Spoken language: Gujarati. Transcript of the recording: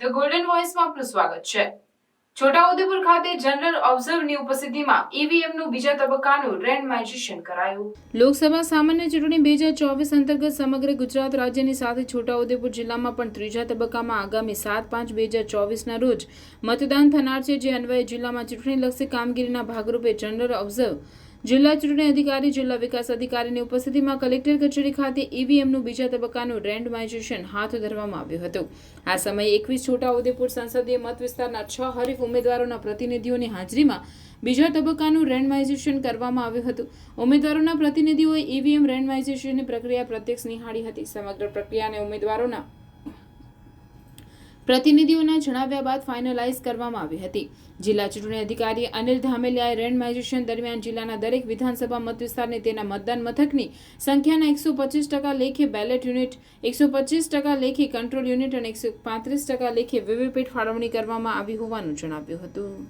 ધ ગોલ્ડન વોઇસમાં આપનું સ્વાગત છે. છોટાઉદેપુર ખાતે જનરલ ઓબ્ઝર્વની ઉપસ્થિતિમાં ઈવીએમનું બીજા તબક્કાનું રેન્ડમાઇઝેશન કરાયું. લોકસભા સામાન્ય ચૂંટણી બે હજાર ચોવીસ અંતર્ગત સમગ્ર ગુજરાત રાજ્યની સાથે છોટાઉદેપુર જિલ્લામાં પણ ત્રીજા તબક્કામાં આગામી સાત પાંચ બે હજાર ચોવીસના રોજ મતદાન થનાર છે. જે અન્વયે જિલ્લામાં ચૂંટણીલક્ષી કામગીરીના ભાગરૂપે જનરલ ઓબ્ઝર્વ જિલ્લા ચૂંટણી અધિકારી, જિલ્લા વિકાસ અધિકારીની ઉપસ્થિતિમાં કલેક્ટર કચેરી ખાતે ઈવીએમનું બીજા તબક્કાનું રેન્ડમાઇઝેશન હાથ ધરવામાં આવ્યું હતું. આ સમયે એકવીસ છોટાઉદેપુર સંસદીય મત વિસ્તારના છ હરીફ ઉમેદવારોના પ્રતિનિધિઓની હાજરીમાં બીજા તબક્કાનું રેન્ડમાઇઝેશન કરવામાં આવ્યું હતું. ઉમેદવારોના પ્રતિનિધિઓએ ઈવીએમ રેન્ડમાઇઝેશનની પ્રક્રિયા પ્રત્યક્ષ નિહાળી હતી. સમગ્ર પ્રક્રિયાને ઉમેદવારોના પ્રતિનિધિઓના જણાવ્યા બાદ ફાઇનલાઇઝ કરવામાં આવી હતી. જિલ્લા ચૂંટણી અધિકારી અનિલ ધામેલિયાએ રેન્ડમાઇઝેશન દરમિયાન જિલ્લાના દરેક વિધાનસભા મતવિસ્તારની તેના મતદાન મથકની સંખ્યાના એકસો પચીસ ટકા લેખે બેલેટ યુનિટ, એકસો પચીસ ટકા લેખે કંટ્રોલ યુનિટ અને એકસો પાંત્રીસ ટકા લેખે વીવીપેટ ફાળવણી કરવામાં આવી હોવાનું જણાવ્યું હતું.